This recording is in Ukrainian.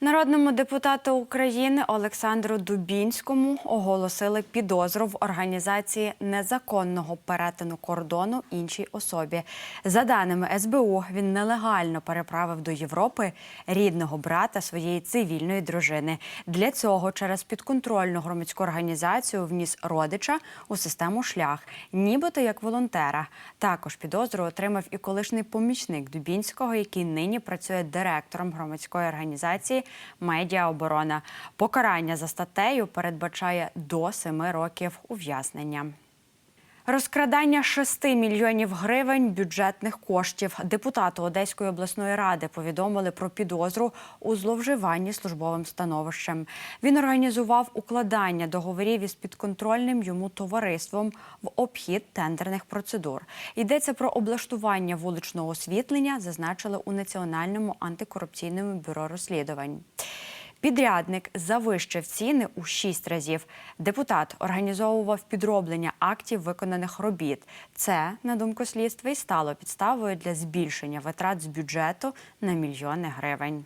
Народному депутату України Олександру Дубінському оголосили підозру в організації незаконного перетину кордону іншій особі. За даними СБУ, він нелегально переправив до Європи рідного брата своєї цивільної дружини. Для цього через підконтрольну громадську організацію вніс родича у систему шлях, нібито як волонтера. Також підозру отримав і колишній помічник Дубінського, який нині працює директором громадської організації Медіаоборона. Покарання за статтею передбачає до семи років ув'язнення. Розкрадання 6 мільйонів гривень бюджетних коштів депутату Одеської обласної ради повідомили про підозру у зловживанні службовим становищем. Він організував укладання договорів із підконтрольним йому товариством в обхід тендерних процедур. Йдеться про облаштування вуличного освітлення, зазначили у Національному антикорупційному бюро розслідувань. Підрядник завищив ціни у шість разів. Депутат організовував підроблення актів виконаних робіт. Це, на думку слідства, і стало підставою для збільшення витрат з бюджету на мільйони гривень.